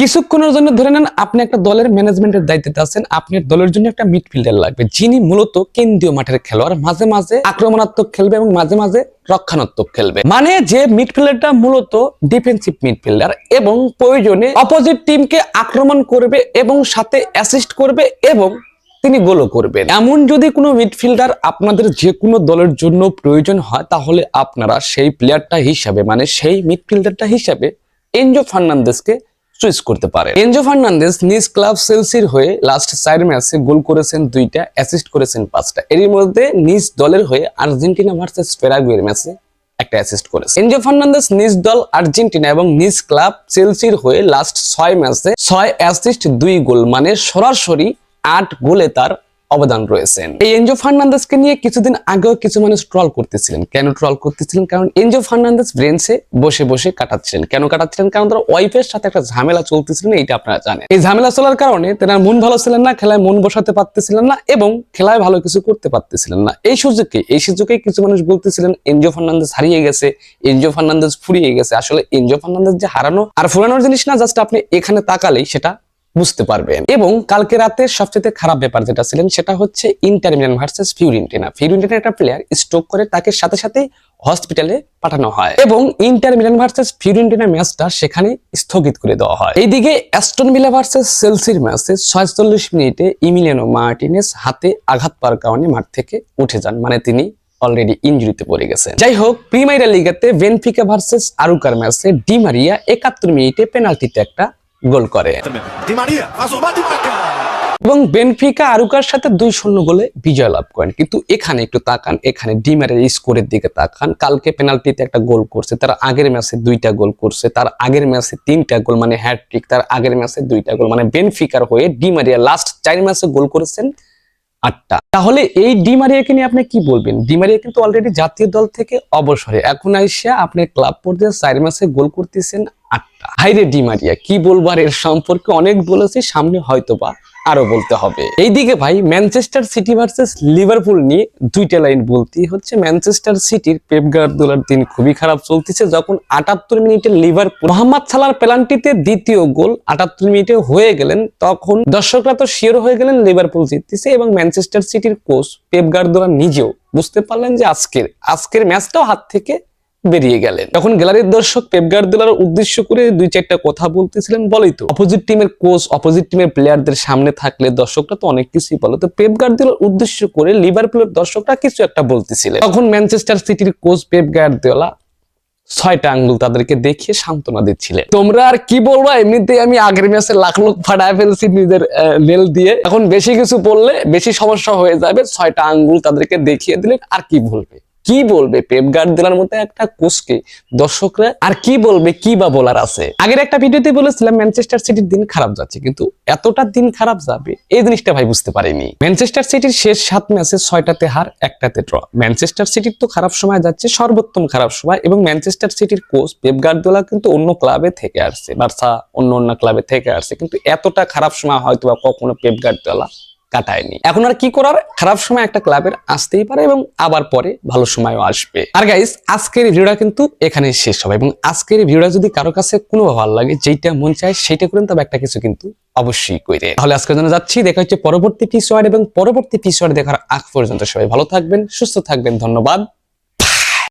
কিছুক্ষণের জন্য ধরে নেন আপনি একটা দলের ম্যানেজমেন্টের দায়িত্বে আছেন আপনার দলের জন্য একটা মিডফিল্ডার লাগবে, যিনি মূলত কেন্দ্রীয় মাঠের খেলোয়াড়, মাঝে মাঝে আক্রমণাত্মক খেলবে এবং মাঝে মাঝে রক্ষণাত্মক খেলবে। মানে যে মিডফিল্ডারটা মূলত ডিফেন্সিভ মিডফিল্ডার এবং প্রয়োজনে অপোজিট টিমকে আক্রমণ করবে এবং সাথে অ্যাসিস্ট করবে এবং তিনি গোলও করবেন। এমন যদি কোনো মিডফিল্ডার আপনাদের যে কোনো দলের জন্য প্রয়োজন হয়, তাহলে আপনারা সেই প্লেয়ারটা হিসাবে মানে সেই মিডফিল্ডারটা হিসাবে এনজো ফার্নান্দেসকে চুইস করতে পারে এনজো ফার্নান্দেস নিজ ক্লাব সেলসির হয়ে লাস্ট চার ম্যাচে গোল করেছেন দুইটা অ্যাসিস্ট করেছেন পাঁচটা। এরই মধ্যে নিজ দলের হয়ে আর্জেন্টিনা ভার্সেস প্যারাগুয়ের ম্যাচে একটা অ্যাসিস্ট করেছে। এনজো ফার্নান্দেস নিজ দল আর্জেন্টিনা এবং নিজ ক্লাব সেলসির হয়ে লাস্ট ছয় ম্যাচে ছয় অ্যাসিস্ট দুই গোল মানে সরাসরি আট গোলে তার অবদান রয়েছেন। এই এনজো ফার্নান্দেসকে নিয়ে কিছুদিন আগেও কিছু মানুষ ট্রল করতেছিলেন। কেন ট্রল করতেছিলেন? কারণ এনজো ফার্নান্দেস ব্রেন্সে বসে বসে কাটাচ্ছিলেন। কেন কাটাচ্ছিলেন? কারণ তার ওয়াইফের সাথে একটা ঝামেলা চলতেছিলেন এইটা আপনারা জানেন। এই ঝামেলা চলার কারণে তেনার মন ভালো ছিলেন না, খেলায় মন বসাতে পারতেছিলেন না এবং খেলায় ভালো কিছু করতে পারতেছিলেন না। এই সুযোগে এই সুযোগে কিছু মানুষ বলতেছিলেন, এনজো ফার্নান্দেস হারিয়ে গেছে, এনজো ফার্নান্দেস ফুরিয়ে গেছে। আসলে এনজো ফার্নান্দেস যে হারানো আর ফুরানোর জিনিস না জাস্ট আপনি এখানে তাকালেই সেটা বুঝতে পারবেন। এবং কালকে রাতে সবচেয়ে খারাপ ব্যাপার যেটা ছিলেন, সেটা হচ্ছে Inter Milan versus Fiorentina Fiorentina একটা প্লেয়ার স্ট্রোক করে তাকে সাথে সাথে হসপিটালে পাঠানো হয়। এবং ইন্টার মিলান ভার্সেস ফিউরিন্টিনা ম্যাচটা সেখানে স্থগিত করে দেওয়া হয়। এইদিকে অ্যাস্টন মিলা ভার্সেস সেলসির ম্যাচে ছয়চল্লিশ মিনিটে ইমিলিয়ানো মার্টিনেস হাতে আঘাত পাওয়ার কারণে মাঠ থেকে উঠে যান। মানে তিনি অলরেডি ইনজুরিতে পড়ে গেছেন। যাই হোক প্রিমাইরা লিগাতে বেনফিকা ভার্সেস আরুকার ম্যাচে ডি মারিয়া একাত্তর মিনিটে পেনাল্টিতে একটা গোল করে! এবং বেনফিকা আরুকার সাথে দুই শূন্য গোলে বিজয় লাভ করেন। কিন্তু এখানে একটু তাকান এখানে ডিমারের স্কোরের দিকে তাকান। কালকে পেনাল্টিতে একটা গোল করছে তার আগের ম্যাচে দুইটা গোল করছে তার আগের ম্যাচে তিনটা গোল মানে হ্যাটট্রিক তার আগের ম্যাচে দুইটা গোল মানে বেনফিকার হয়ে ডিমারিয়া লাস্ট চার ম্যাচে গোল করেছেন আটটা। তাহলে এই ডিমারিয়াকে নিয়ে আপনি কি বলবেন? ডিমারিয়া কিন্তু অলরেডি জাতীয় দল থেকে অবসরে। এখন আইসা আপনি ক্লাব পর্যায়ে চার মাসে গোল করতেছেন আটটা হাইরে ডিমারিয়া কি বলব আর এর সম্পর্কে অনেক বলেছি, সামনে হয়তোবা আরও বলতে হবে। এইদিকে ভাই ম্যানচেস্টার সিটি ভার্সেস লিভারপুল নিয়ে দুইটা লাইন বলতেই হচ্ছে। ম্যানচেস্টার সিটির পেপ গার্দিওলার দিন খুবই খারাপ চলতেছে, যখন আটাত্তর মিনিটে লিভারপুল মোহাম্মদ সালার পেনাল্টিতে দ্বিতীয় গোল আটাত্তর মিনিটে হয়ে গেলেন, তখন দর্শকরা তো শিওর হয়ে গেলেন লিভারপুল জিততেছে এবং ম্যানচেস্টার সিটির কোচ পেপ গার্দিওলা নিজেও বুঝতে পারলেন যে আজকের আজকের ম্যাচটাও হাত থেকে বেরিয়ে গেলেন। তখন গ্যালারির দর্শক পেপ গার্দিওলার উদ্দেশ্য করে দুই চারটা কথা বলতেছিলেন, বলেই তো। অপোজিট টিমের কোচ অপোজিট টিমের প্লেয়ারদের সামনে থাকলে দর্শকরা তো অনেক কিছুই বলে। তো পেপ গার্দিওলার উদ্দেশ্য করে লিভারপুলের দর্শকরা কিছু একটা বলতেছিলেন। তখন ম্যানচেস্টার সিটির কোচ পেপ গার্দিওলা ছয়টা আঙ্গুল তাদেরকে দেখিয়ে সান্ত্বনা দিচ্ছিলেন। তোমরা আর কি বলব? এমনিতেই আমি আগের ম্যাচে লাখ লোক ফাটায় ফেলছি নিজের নেল দিয়ে। এখন বেশি কিছু বললে বেশি সমস্যা হয়ে যাবে, ছয়টা আঙ্গুল তাদেরকে দেখিয়ে দিলেন আর কি বলবে? কি বলবে? পেপ গার্দিওলার মতো একটা কোচকে দর্শকরা আর কি বলবে, কি বা বলার আছে? আগের একটা ভিডিওতে বলেছিলাম ম্যানচেস্টার সিটির দিন খারাপ যাচ্ছে। কিন্তু এতটা দিন খারাপ যাবে, এই জিনিসটা ভাই বুঝতে পারিনি। ম্যানচেস্টার সিটির শেষ সাত ম্যাচে ছয়টাতে হার, একটাতে ড্র। ম্যানচেস্টার সিটির তো খারাপ সময় যাচ্ছে, সর্বোত্তম খারাপ সময় এবং ম্যানচেস্টার সিটির কোচ পেপ গার্দিওলা কিন্তু অন্য ক্লাবে থেকে আসছে। বার্সা অন্য অন্য ক্লাবে থেকে আসছে। কিন্তু এতটা খারাপ সময় হয়তো বা কখনো পেপ গার্দিওলা কাটায়নি। এখন আর কি করার? খারাপ সময় একটা ক্লাবের আসতেই পারে এবং আবার পরে ভালো সময়ও আসবে। আর গাইস আজকের ভিডিওটা কিন্তু এখানে শেষ হবে এবং আজকের ভিডিওটা যদি কারও কাছে কোনো ভালো লাগে যেটা মন চায় সেটা করেন, তবে একটা কিছু কিন্তু অবশ্যই করে তাহলে আজকের জন্য যাচ্ছি, দেখা হচ্ছে পরবর্তী পিসওয়ার্ড এবং পরবর্তী পিসওয়ার্ড দেখার আগ পর্যন্ত সবাই ভালো থাকবেন, সুস্থ থাকবেন, ধন্যবাদ।